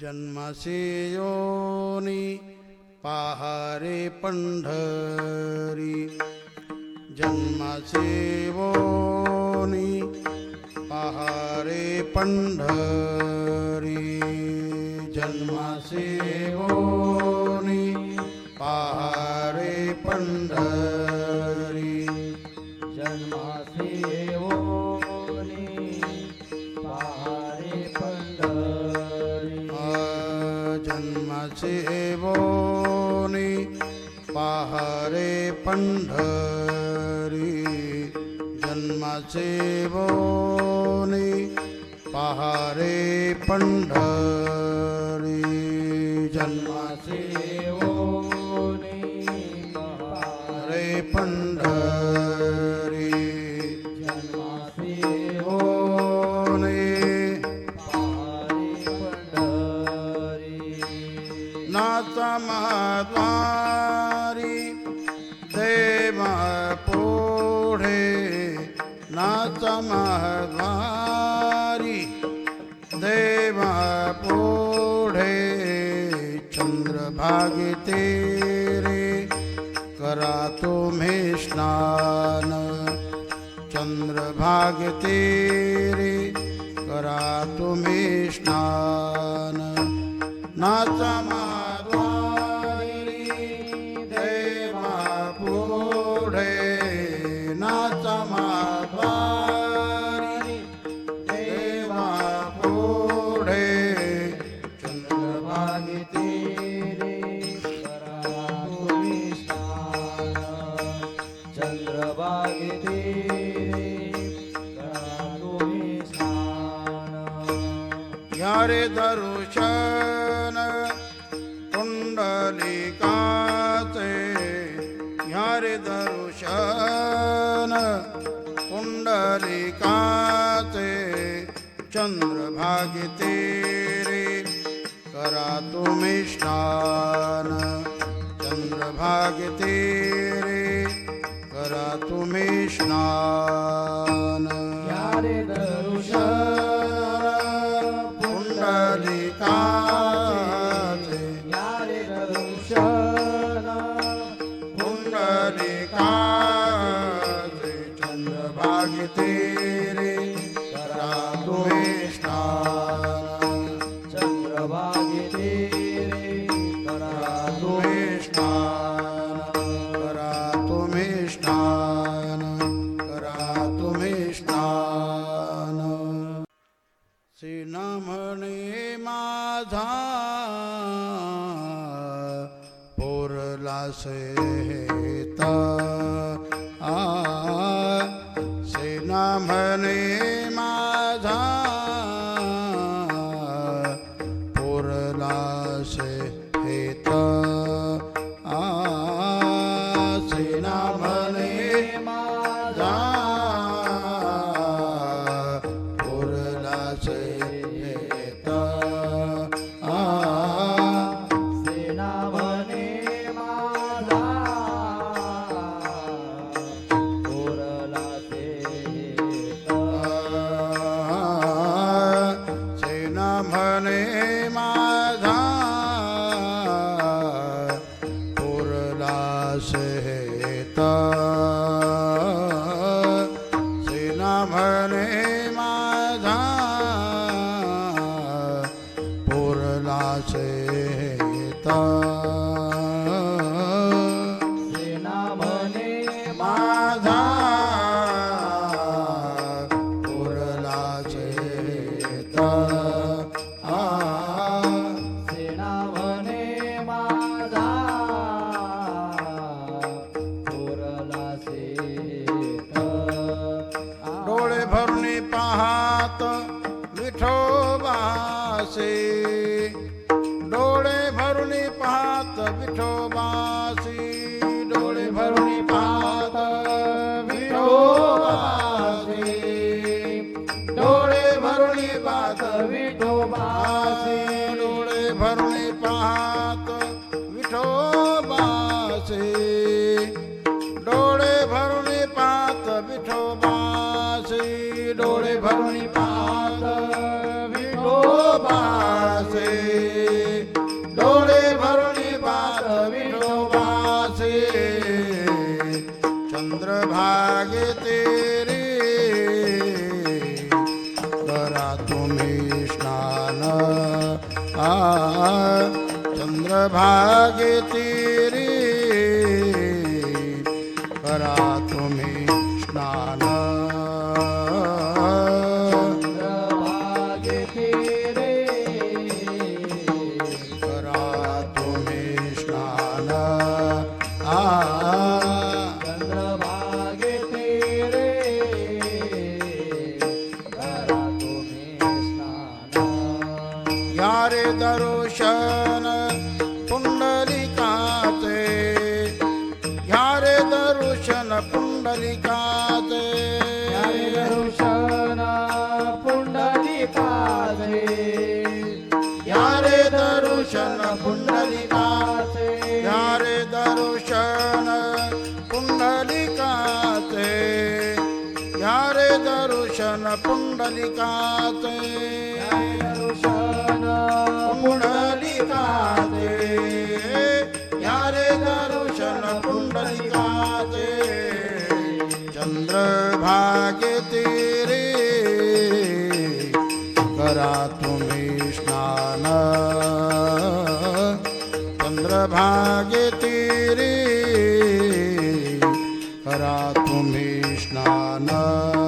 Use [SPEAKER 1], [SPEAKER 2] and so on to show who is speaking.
[SPEAKER 1] जन्मासी योनी पहारे पंढरी जन्माचे वोनी पहारे पंढरी जन्माचे वोनी पहारे पंढरी जन्माचे वोनी पहारे पंढरी महाद्वारी देवा पुढे चंद्रभागे तेरे करा तुम्ही स्नान. चंद्रभाग तेरे करा तुम्ही स्नान. नाचा माद्वारी देवा पोढे नाचा माद्वारी चंद्रभागे
[SPEAKER 2] करा तुम्ही स्नान
[SPEAKER 1] यारे दर्शन कुंडलिकाचे यारे दर्शन करा तुम्ही स्नान. चंद्रभागे स्नान
[SPEAKER 2] यारे दर्शन
[SPEAKER 1] पुंडलिकाचे।
[SPEAKER 2] यारे
[SPEAKER 1] पुंडलिकाचे चंद्रभागे
[SPEAKER 2] por la
[SPEAKER 1] seta. લાશે તા विठोबासे डोळे भरून पाहात विठोबासी डोळे भरून पाहत विठोबासी डोळे भरून पाहत
[SPEAKER 2] विठोबासी
[SPEAKER 1] तुम्ही स्नान. आ चंद्रभागेती दर्शन पुंडलिकाचे ह्या रे दर्शन पुंडलिकाचे
[SPEAKER 2] यारे दर्शन पुंडलिकाचे
[SPEAKER 1] या रे दर्शन पुंडलिकाचे
[SPEAKER 2] पुंडलिकाचे
[SPEAKER 1] या रे दर्शन पुंडलिकाचे या रे दर्शन पुंडलिकाचे
[SPEAKER 2] दर्शन
[SPEAKER 1] पुंडलिका या रे दर्शन पुंडलिका चंद्र भागे तेरे करा तुम्ही स्नान. चंद्र भागे तेरे करा तुम्ही स्नान.